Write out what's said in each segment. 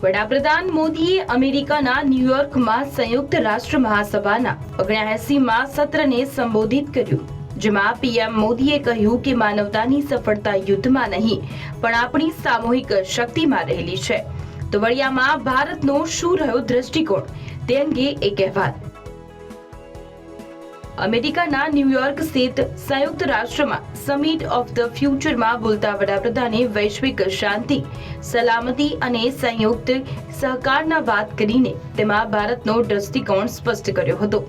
વડાપ્રધાન મોદીએ અમેરિકાના ન્યુયોર્કમાં સંયુક્ત રાષ્ટ્ર મહાસભાના ઓગણએસીમાં સત્રને સંબોધિત કર્યું, જેમાં પીએમ મોદીએ કહ્યું કે માનવતાની સફળતા યુદ્ધમાં નહીં, પણ આપણી સામૂહિક શક્તિમાં રહેલી છે. તો વડિયામાં ભારતનો શું રહ્યો દ્રષ્ટિકોણ? તે અંગે એક અહેવાલ. અમેરિકાના ન્યુયોર્ક સ્થિત સંયુક્ત રાષ્ટ્રમાં સમિટ ઓફ ધ ફ્યુચરમાં બોલતા વડાપ્રધાને વૈશ્વિક શાંતિ, સલામતી અને સંયુક્ત સહકારના વાત કરીને તેમાં ભારતનો દ્રષ્ટિકોણ સ્પષ્ટ કર્યો હતો.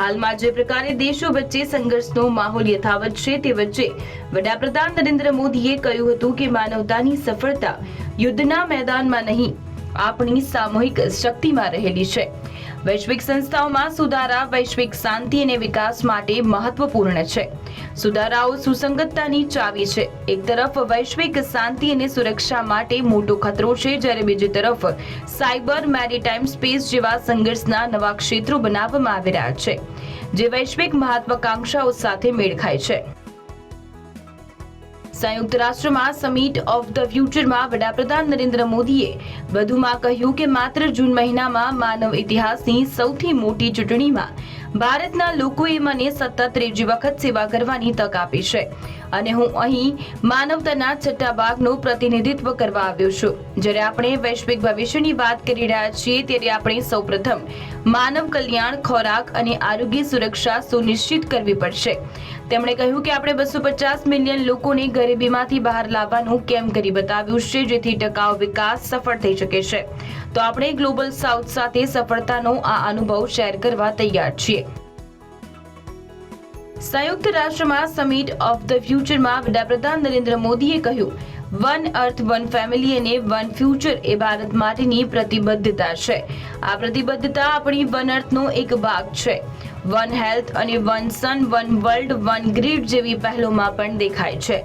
હાલમાં જે પ્રકારે દેશો વચ્ચે સંઘર્ષનો માહોલ યથાવત છે તે વચ્ચે વડાપ્રધાન નરેન્દ્ર મોદીએ કહ્યું હતું કે માનવતાની સફળતા યુદ્ધના મેદાનમાં નહીં આપણી સામૂહિક શક્તિમાં રહેલી છે. વૈશ્વિક સંસ્થાઓમાં સુધારા, વૈશ્વિક શાંતિ અને વિકાસ માટે મહત્વપૂર્ણ છે. સુધારાઓ સુસંગતતાની ચાવી છે. એક તરફ વૈશ્વિક શાંતિ અને સુરક્ષા માટે મોટો ખતરો છે, જ્યારે બીજી તરફ સાયબર, મેરીટાઈમ, સ્પેસ જેવા સંઘર્ષના નવા ક્ષેત્રો બનાવવામાં આવી રહ્યા છે, જે વૈશ્વિક મહત્વાકાંક્ષાઓ સાથે મેળ ખાય છે. સંયુક્ત રાષ્ટ્રમાં સમિટ ઓફ ધ ફ્યુચરમાં વડાપ્રધાન નરેન્દ્ર મોદીએ વધુમાં કહ્યું કે માત્ર જૂન મહિનામાં માનવ ઇતિહાસની સૌથી મોટી ચૂંટણીમાં ભારતના લોકોએ મને સતત ત્રીજી વખત સેવા કરવાની તક આપી છે. અને હું અહીં માનવતાના છઠ્ઠા ભાગનું પ્રતિનિધિત્વ કરવા આવ્યો છું. જ્યારે આપણે વૈશ્વિક ભવિષ્યની વાત કરી રહ્યા છીએ, ત્યારે આપણે સૌપ્રથમ માનવ કલ્યાણ, ખોરાક અને આરોગ્ય સુરક્ષા સુનિશ્ચિત કરવી પડશે. તેમણે કહ્યું કે આપણે બસો પચાસ મિલિયન લોકોને ગરીબીમાંથી બહાર લાવવાનું કેમ કરી બતાવ્યું છે, જેથી ટકાઉ વિકાસ સફળ થઈ શકે છે. તો આપણે ગ્લોબલ સાઉથ સાથે સફળતાનો આ અનુભવ શેર કરવા તૈયાર છીએ. સંયુક્ત રાષ્ટ્રમાં સમિટ ઓફ ધ ફ્યુચરમાં વડાપ્રધાન નરેન્દ્ર મોદીએ કહ્યું, વન અર્થ, વન ફેમિલી અને વન ફ્યુચર એ ભારત માટેની પ્રતિબદ્ધતા છે. આ પ્રતિબદ્ધતા આપણી વન અર્થનો એક ભાગ છે. વન હેલ્થ અને one sun, one world, one grid જેવી પહેલોમાં પણ દેખાય છે.